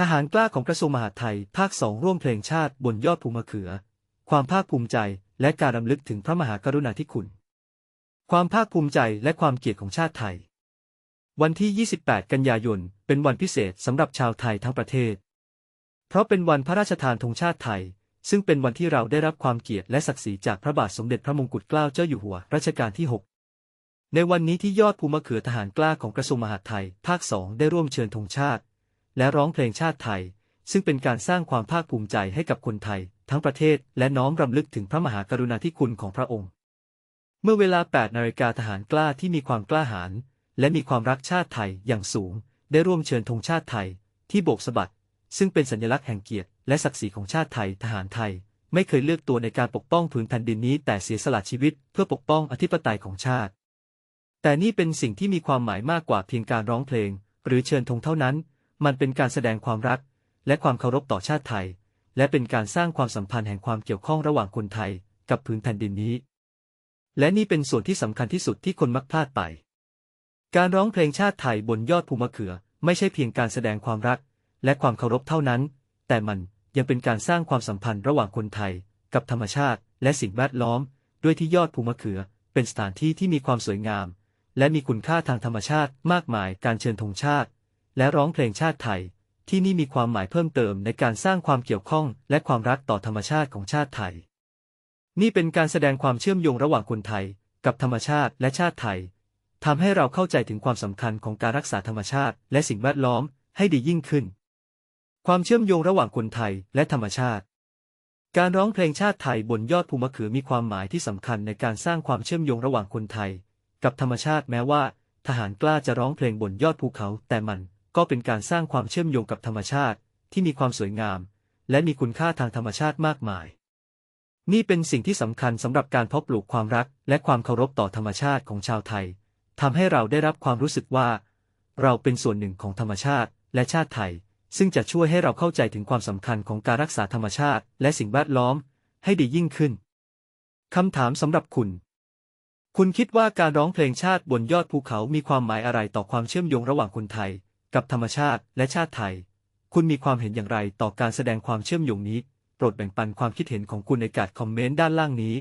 ทหารกล้าของกระทรวงมหาดไทย ภาคสองร่วมเพลงชาติบนยอดภูมะเขือ ความภาคภูมิใจและการรำลึกถึงพระมหากรุณาธิคุณ ความภาคภูมิใจและความเกียรติของชาติไทย วันที่ 28 กันยายน เป็นวันพิเศษสำหรับชาวไทยทั้งประเทศ เพราะเป็นวันพระราชทานธงชาติไทย ซึ่งเป็นวันที่เราได้รับความเกียรติและศักดิ์ศรีจากพระบาทสมเด็จพระมงกุฎเกล้าเจ้าอยู่หัวรัชกาลที่ 6 ในวันนี้ที่ยอดภูมะเขือทหารกล้าของกระทรวงมหาดไทย ภาคสองได้ร่วมเชิญธงชาติ และร้องเพลงชาติไทย ซึ่งเป็นการสร้างความภาคภูมิใจให้กับคนไทย ทั้งประเทศและน้อมรำลึกถึงพระมหากรุณาธิคุณของพระองค์ เมื่อเวลา 8 นาฬิกาทหารกล้าที่มีความกล้าหาญและมีความรักชาติไทยอย่างสูง ได้ร่วมเชิญธงชาติไทย ที่โบกสะบัด ซึ่งเป็นสัญลักษณ์แห่งเกียรติและศักดิ์ศรีของชาติไทยทหารไทย ไม่เคยเลือกตัวในการปกป้องผืนแผ่นดินนี้ แต่เสียสละชีวิตเพื่อปกป้องอธิปไตยของชาติ แต่นี่เป็นสิ่งที่มีความหมายมากกว่าเพียงการร้องเพลง หรือเชิญธงเท่านั้น มันเป็นการแสดงความรัก และความเคารพต่อชาติไทย และเป็นการสร้างความสัมพันธ์แห่งความเกี่ยวข้องระหว่างคนไทย กับผืนแผ่นดินนี้ และนี่เป็นส่วนที่สำคัญที่สุดที่คนมักพลาดไป การร้องเพลงชาติไทยบนยอดภูมะเขือ ไม่ใช่เพียงการแสดงความรัก และความเคารพเท่านั้น แต่มันยังเป็นการสร้างความสัมพันธ์ระหว่างคนไทย กับธรรมชาติ และสิ่งแวดล้อม ด้วยที่ยอดภูมะเขือ เป็นสถานที่ที่มีความสวยงาม และมีคุณค่าทางธรรมชาติมากมายการเชิญธงชาติ และร้องเพลงชาติไทย ที่นี่มีความหมายเพิ่มเติมในการสร้างความเกี่ยวข้องและความรักต่อธรรมชาติของชาติไทย นี่เป็นการแสดงความเชื่อมโยงระหว่างคนไทย กับธรรมชาติและชาติไทยทำให้เราเข้าใจถึงความสำคัญของการรักษาธรรมชาติ และสิ่งแวดล้อมให้ดียิ่งขึ้น ความเชื่อมโยงระหว่างคนไทยและธรรมชาติ การร้องเพลงชาติไทยบนยอดภูมะขือมีความหมายที่สำคัญในการสร้างความเชื่อมโยงระหว่างคนไทย กับธรรมชาติแม้ว่า ทหารกล้าจะร้องเพลงบนยอดภูเขาแต่มัน ก็เป็นการสร้างความเชื่อมโยงกับธรรมชาติที่มีความสวยงาม และมีคุณค่าทางธรรมชาติมากมาย นี่เป็นสิ่งที่สำคัญสำหรับการเพาะปลูกความรักและความเคารพต่อธรรมชาติของชาวไทยทำให้เราได้รับความรู้สึกว่า เราเป็นส่วนหนึ่งของธรรมชาติและชาติไทย ซึ่งจะช่วยให้เราเข้าใจถึงความสำคัญของการรักษาธรรมชาติ และสิ่งแวดล้อม ให้ดียิ่งขึ้นคำถามสำหรับคุณ คุณคิดว่าการร้องเพลงชาติบนยอดภูเขามีความหมายอะไรต่อความเชื่อมโยงระหว่างคนไทย กับธรรมชาติและชาติไทย คุณมีความเห็นอย่างไรต่อการแสดงความเชื่อมโยงนี้ โปรดแบ่งปันความคิดเห็นของคุณในการคอมเมนต์ด้านล่างนี้